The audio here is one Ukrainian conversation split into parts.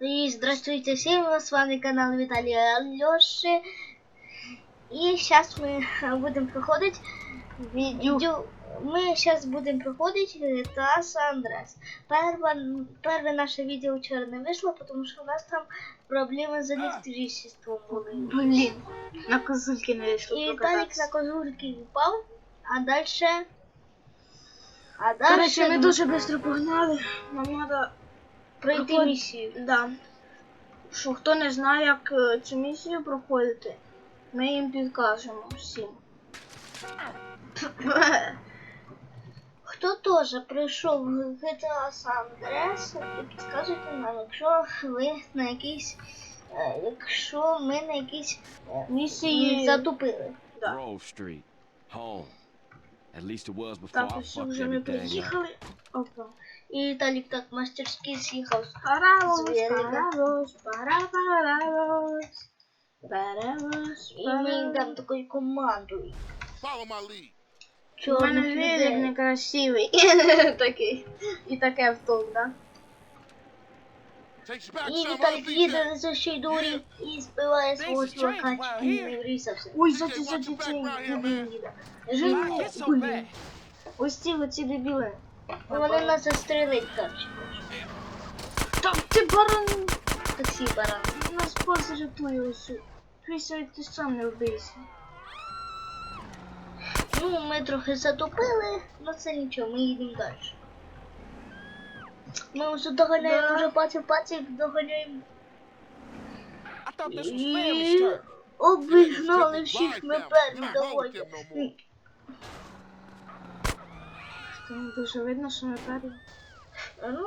И здравствуйте всем, с вами канал Виталия Алёши. И сейчас мы э, будем проходить видео. Мы сейчас будем проходить GTA San Andreas. Первое, первое наше видео вчера не вышло, потому что у нас там проблемы с электричеством были. Блін, на козульки не вийшло И Виталик прокататися. на козульке упал, а дальше... А дальше Короче, ми дуже швидко погнали. Нам треба пройти проход- миссию. Да. Що хто не знає, як е, цю місію проходити, ми їм підкажемо всім. Хто теж прийшов в GTA San Andreas, підказуйте нам, якщо ви на якійсь, е, якщо ми на якійсь е, Місії. затупили. Да. Grove Street, home. At least it was before Так, I ось вже ми приїхали. Опа. І Віталік так мастерськи з'їхав. Паралос, Звірика. паралос, парапаралос. Паралос, І ми йдемо паралос. такою командою. Follow my lead. У мене Чорних велик людей. некрасивий. Такий. І таке вток, да? Takes you back І some Віталік other їде DJ. на зашій дурі і співає свого чувака, і не врізався. Ой, DJ, за ці за watch ці your ці. back right here, Блін, man. їде. Жені, It's so bad. Ось ці оці дебіли. Вони нас застрелить, коротше. Там ти баран Таксі баран. нас позрятує ось. Після ти сам не вбийся. Ну, ми трохи затопили, але це нічого, ми їдемо далі. Ми вже доганяємо, вже паців паців доганяємо. І обігнали всіх ми перві, Not Там дуже видно, що ми перші. Ну,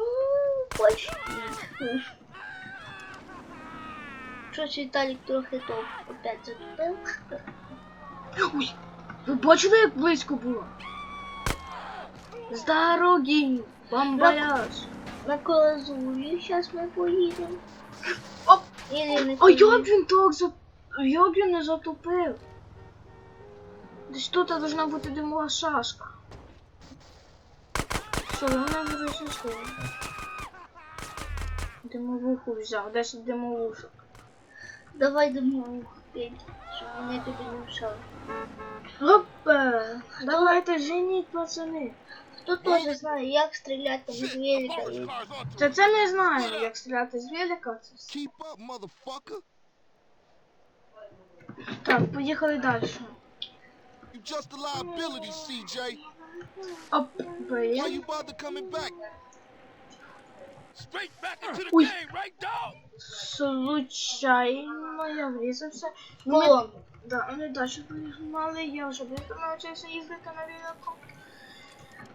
почти. Щось Віталік трохи то опять затопив. Ой, ви бачили, як близько було? З дороги. На козулі, зараз ми поїдемо. Оп! Не А як він так за... Як він не затопив? Десь тут должна бути димова шашка. Що, вона буде шашка? Димовуху взяв, 10 димовушок. Давай дамо п'ять, щоб вони тобі не мішали. Опа! Давайте женіть, пацани. Хто теж знає, як стріляти з велика Та це не знаю, як стріляти з велика. Це... Так, поїхали далі. You just a liability, CJ. Оп, Why you bother coming back? Straight back into the Ой. game, right, dog? Случайно я врізався. Ми, колон. да, вони далі поїхали, я вже близько навчився їздити на велику.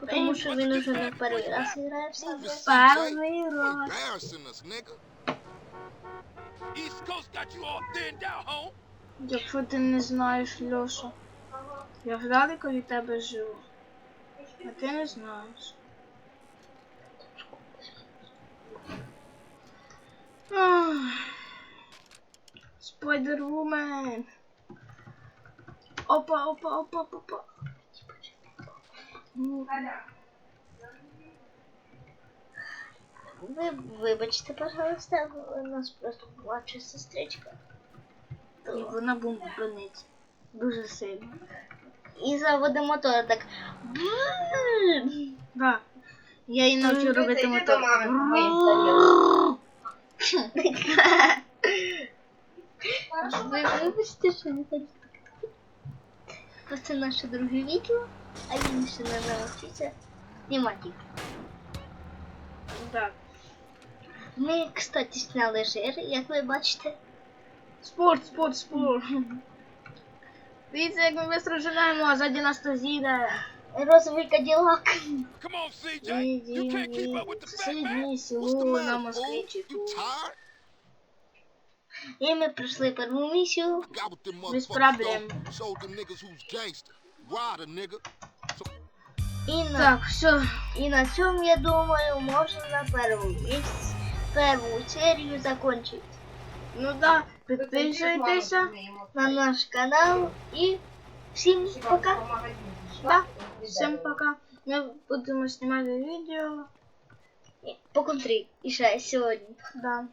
Тому що він уже не перший раз грає в Move себе. it, CJ. Перший раз. Embarrassing us, nigga. East Coast got you all thinned out, home. Якщо ти не знаєш, Льоша, я ж далеко від тебе живу. А ти не знаєш. Спайдервумен. Опа, опа, опа, опа, опа. Ну, Ви вибачте, пожалуйста, у нас просто плаче сестричка. І вона бомбанить. Дуже сильно. І заводи мотор так. Да. Я її навчу робити мотор. Ви вибачте, що не так. Це наше друге відео, а він ще не навчиться знімати. Так. Ми, кстати, сняли жир, як ви бачите. Спорт, спорт, спорт. Дивіться, як ми швидко а ззаді нас то з'їде. Розовий каділак. The село на москвичі. І ми пройшли першу місію. Без проблем. І на, Так, все. і на цьому, я думаю, можна на першу місць, першу серію закінчити. Ну да, подписывайтесь На наш канал. І всім пока. Да. Всім пока. Ми будемо знімати відео. По контрі. І ще. Да.